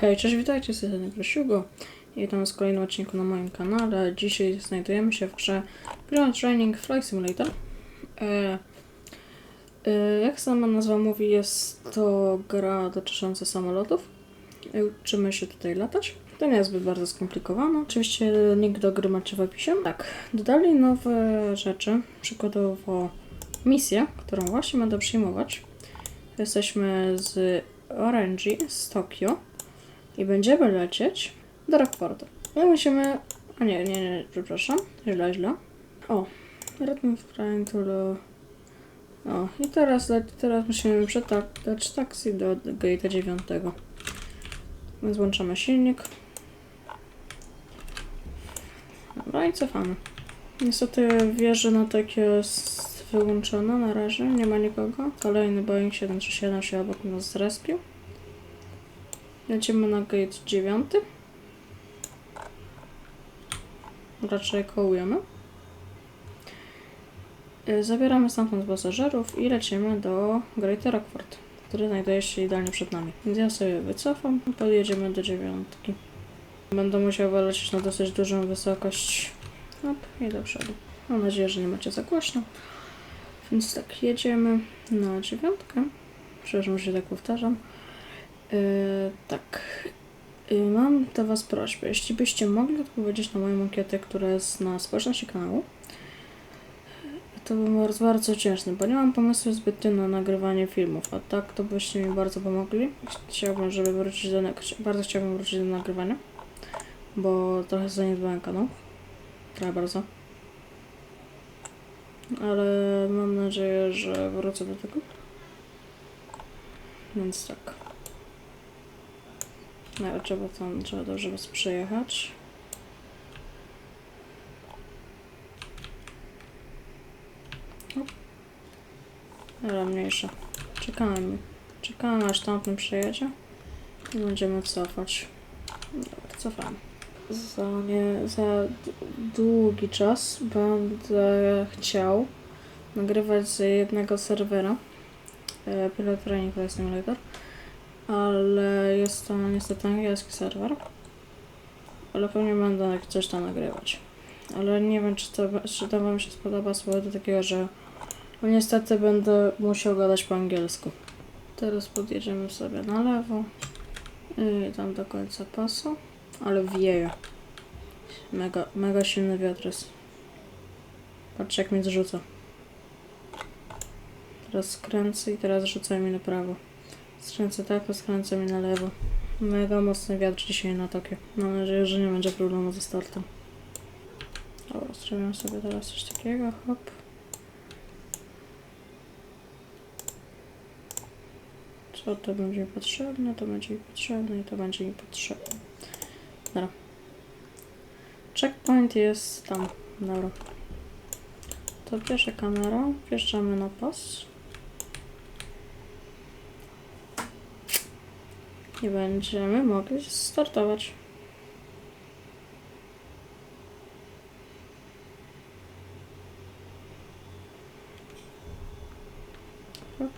Hej, cześć, witajcie, z tej Prosiugo. I witam w kolejnym odcinku na moim kanale. Dzisiaj znajdujemy się w grze Ground Training Flight Simulator. E, e, jak sama nazwa mówi, jest to gra dotycząca samolotów. I uczymy się tutaj latać. To nie jest zbyt bardzo skomplikowane. Oczywiście link do gry macie w opisie. Tak, dodali nowe rzeczy, przykładowo misję, którą właśnie będę przyjmować. Jesteśmy z Orange, z Tokio i będziemy lecieć do Rockportu. My musimy... A nie, nie, nie, przepraszam. Źle, źle. O, Redmi Flying to the... O, i teraz, teraz musimy przetać taksi do gate'a 9. Więc włączamy silnik. Dobra i cofamy. Niestety wieża na takie jest wyłączona na razie, nie ma nikogo. Kolejny Boeing 737 się obok nas zrespił. Lecimy na gate 9. Raczej kołujemy. Y, Zabieramy stamtąd pasażerów i lecimy do Great Rockford, który znajduje się idealnie przed nami. Więc ja sobie wycofam, podjedziemy do dziewiątki. Będę musiał wylecieć na dosyć dużą wysokość. Hop, i do przodu. Mam nadzieję, że nie macie za głośno. Więc tak, jedziemy na dziewiątkę. Przepraszam, że się tak powtarzam. Yy, tak. Yy, mam do Was prośbę. Jeśli byście mogli odpowiedzieć na moją ankietę, która jest na społeczności kanału, to bym bardzo, bardzo wdzięczny, bo nie mam pomysłu zbytnio na nagrywanie filmów, a tak to byście mi bardzo pomogli. Chciałbym, żeby wrócić do, bardzo chciałbym wrócić do nagrywania, bo trochę zaniedbałem kanał. Trochę bardzo. Ale mam nadzieję, że wrócę do tego. Więc tak. Nawet trzeba tam, trzeba dobrze was przejechać. Ale mniejsza. Czekamy. Czekamy aż tamten przejedzie. I będziemy cofać. Dobra, cofamy. Za, nie, za długi czas będę chciał nagrywać z jednego serwera e, Pilot Training Simulator ale jest to niestety angielski serwer. Ale pewnie będę coś tam nagrywać. Ale nie wiem, czy to, czy to Wam się spodoba z powodu takiego, że no niestety będę musiał gadać po angielsku. Teraz podjedziemy sobie na lewo i tam do końca pasu, ale wieje. Mega, mega silny wiatr jest. Patrzcie jak mnie zrzuca. Teraz skręcę i teraz rzuca mi na prawo. Skręcę tak, skręcę mi na lewo. Mega mocny wiatr dzisiaj na Tokio. Mam nadzieję, że nie będzie problemu ze startem. Dobra, zrobimy sobie teraz coś takiego, hop. Co to będzie mi potrzebne, to będzie mi potrzebne i to będzie mi potrzebne. Dobra. Checkpoint jest tam. Dobra. To pierwsza kamera, wjeżdżamy na pas. I będziemy mogli startować. Hop.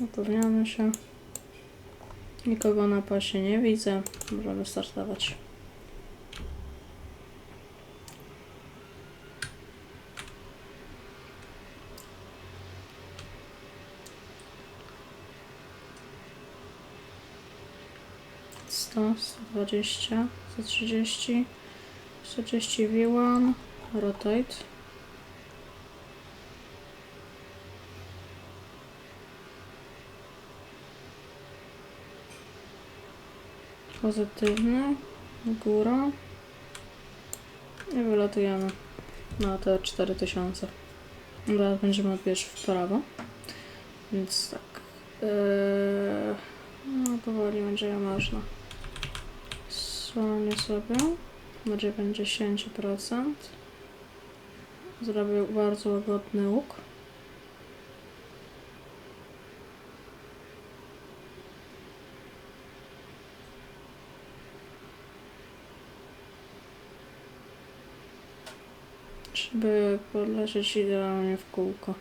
Upewniamy się. Nikogo na pasie nie widzę. Możemy startować. Sto, sto dwadzieścia, sto trzydzieści, sto trzydzieści V1, rotate. Pozytywny, góra i wylatujemy na te 4000. Teraz będziemy odbierać w prawo, więc tak. Yy, no powoli będzie można. Słonię sobie do 90%. Zrobię bardzo łagodny łuk. żeby by podlecieć idealnie w kółko.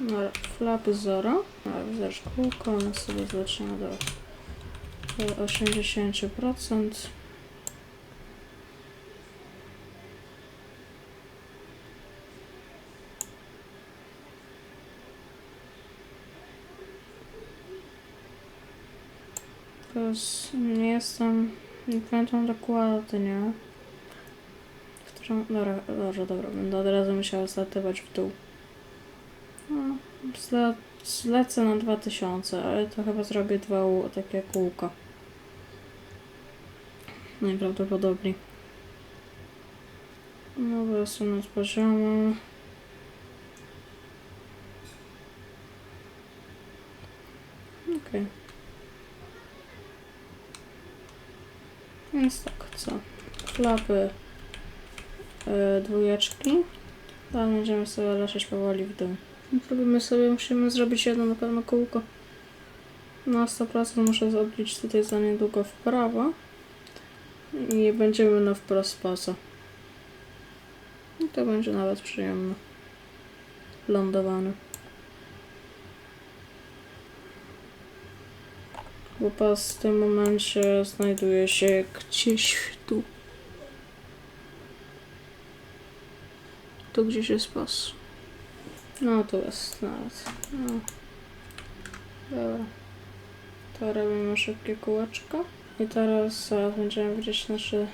No, flap 0. A widzisz kółko, my sobie zlecimy do do 80%. Teraz nie jestem, nie pamiętam dokładnie, którą, dobra, dobra, dobra, będę od razu musiała zlatywać w dół. No, zle, zlecę na 2000, ale to chyba zrobię dwa takie kółka. Najprawdopodobniej. Dobra, sunąć poziomu. Okej. Więc tak, co? Klapy yy, dwójeczki. Dalej będziemy sobie lecieć powoli w dół. Zrobimy sobie, musimy zrobić jedno na pewno kółko. Na 100% muszę zrobić tutaj za niedługo w prawo. I będziemy na wprost pasa. I to będzie nawet przyjemne. Lądowane. Bo pas w tym momencie znajduje się gdzieś tu. Tu gdzieś jest pas. No tu jest nawet. No. Dobra. To robimy szybkie kółeczko. I teraz będziemy widzieć nasze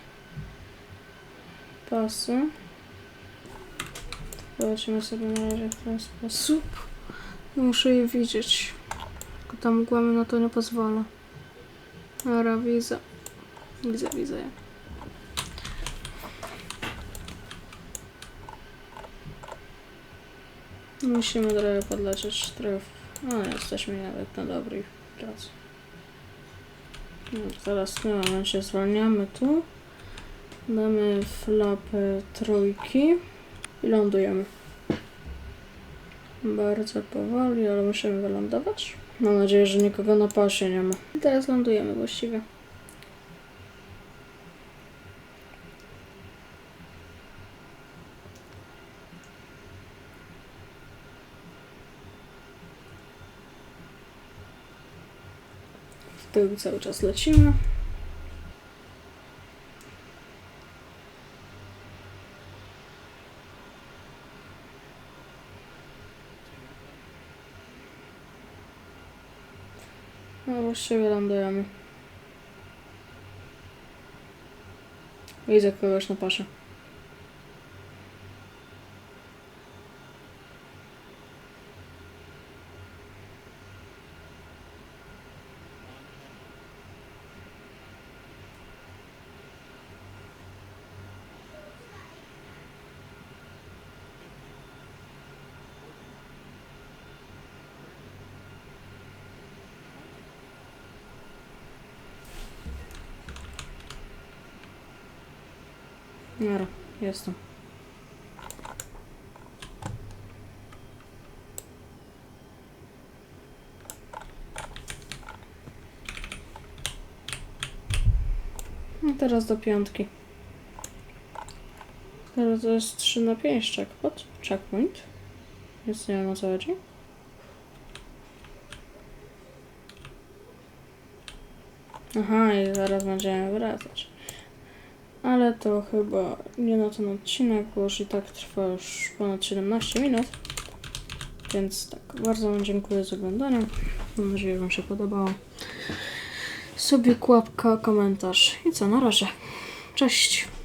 pasy. Zobaczymy sobie na razie w ten sposób. Muszę je widzieć. Tylko tam mgłami na to nie pozwala. Dobra, widzę. Widzę, widzę je. Musimy trochę podlecieć trochę. No, jesteśmy nawet na dobrej drodze. No, w tym momencie zwalniamy tu. Damy flapy trójki i lądujemy. Bardzo powoli, ale musimy wylądować. Mam nadzieję, że nikogo na pasie nie ma. I teraz lądujemy właściwie. Tył cały czas lecimy. No właściwie lądujemy. Widzę kogoś na pasie. Dobra, jestem. No teraz do piątki. Teraz to jest 3 na 5 checkpoint. Checkpoint. Więc nie wiem o co chodzi. Aha, i zaraz będziemy wracać. Ale to chyba nie na ten odcinek, bo już i tak trwa już ponad 17 minut. Więc tak, bardzo Wam dziękuję za oglądanie. Mam nadzieję, że Wam się podobało. Sobie kłapka, komentarz i co, na razie. Cześć!